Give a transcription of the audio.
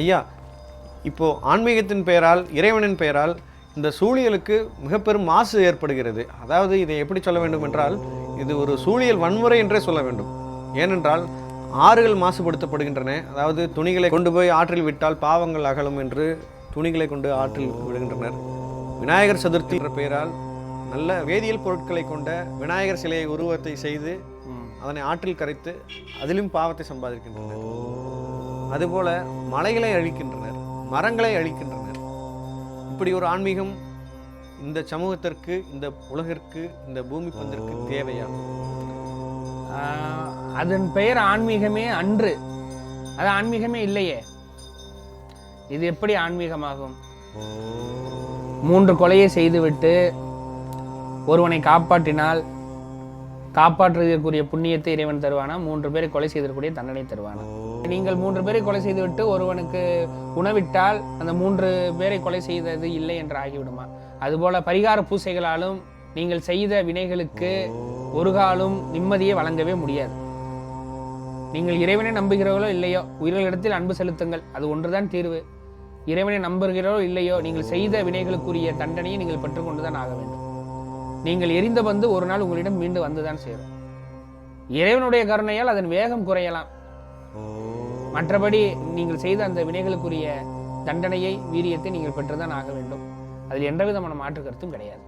ஐயா இப்போ ஆன்மீகத்தின் பெயரால் இறைவனின் பெயரால் இந்த சூழியலுக்கு மிக பெரும் மாசு ஏற்படுகிறது. அதாவது இதை எப்படி சொல்ல வேண்டும் என்றால் இது ஒரு சூழியல் வன்முறை என்றே சொல்ல வேண்டும். ஏனென்றால் ஆறுகள் மாசுபடுத்தப்படுகின்றன. அதாவது துணிகளை கொண்டு போய் ஆற்றில் விட்டால் பாவங்கள் அகலும் என்று துணிகளை கொண்டு ஆற்றில் விடுகின்றனர். விநாயகர் சதுர்த்தி என்ற பெயரால் நல்ல வேதியியல் பொருட்களை கொண்ட விநாயகர் சிலையை உருவத்தை செய்து அதனை ஆற்றில் கரைத்து அதிலும் பாவத்தை சம்பாதிக்கின்றனர். அதுபோல மலைகளை அழிக்கின்றனர் மரங்களை அழிக்கின்றனர். இப்படி ஒரு ஆன்மீகம் இந்த சமூகத்திற்கு இந்த உலகிற்கு இந்த பூமி பந்திற்கு தேவையாகும் அதன் பெயர் ஆன்மீகமே அன்று. அது ஆன்மீகமே இல்லையே. இது எப்படி ஆன்மீகமாகும்? மூன்று கொலையை செய்துவிட்டு ஒருவனை காப்பாற்றினால் காப்பாற்றுவதற்குரிய புண்ணியத்தை இறைவன் தருவானா? மூன்று பேரை கொலை செய்தற்குரிய தண்டனை தருவானா? நீங்கள் மூன்று பேரை கொலை செய்துவிட்டு ஒருவனுக்கு உணவிட்டால் அந்த மூன்று பேரை கொலை செய்தது இல்லை என்று ஆகிவிடுமா? அதுபோல பரிகார பூசைகளாலும் நீங்கள் செய்த வினைகளுக்கு ஒரு காலும் நிம்மதியை வழங்கவே முடியாது. நீங்கள் இறைவனை நம்புகிறீர்களோ இல்லையோ உயிர்களிடத்தில் அன்பு செலுத்துங்கள். அது ஒன்றுதான் தீர்வு. இறைவனை நம்புகிறீர்களோ இல்லையோ நீங்கள் செய்த வினைகளுக்குரிய தண்டனையை நீங்கள் பெற்றுக்கொண்டுதான் ஆக வேண்டும். நீங்கள் எரிந்த பந்து ஒரு நாள் உங்களிடம் மீண்டும் வந்துதான் சேரும். இறைவனுடைய கருணையால் அதன் வேகம் குறையலாம். மற்றபடி நீங்கள் செய்த அந்த வினைகளுக்குரிய தண்டனையை வீரியத்தை நீங்கள் பெற்றுதான் ஆக வேண்டும். அதில் எந்த விதமான மாற்று கருத்தும் கிடையாது.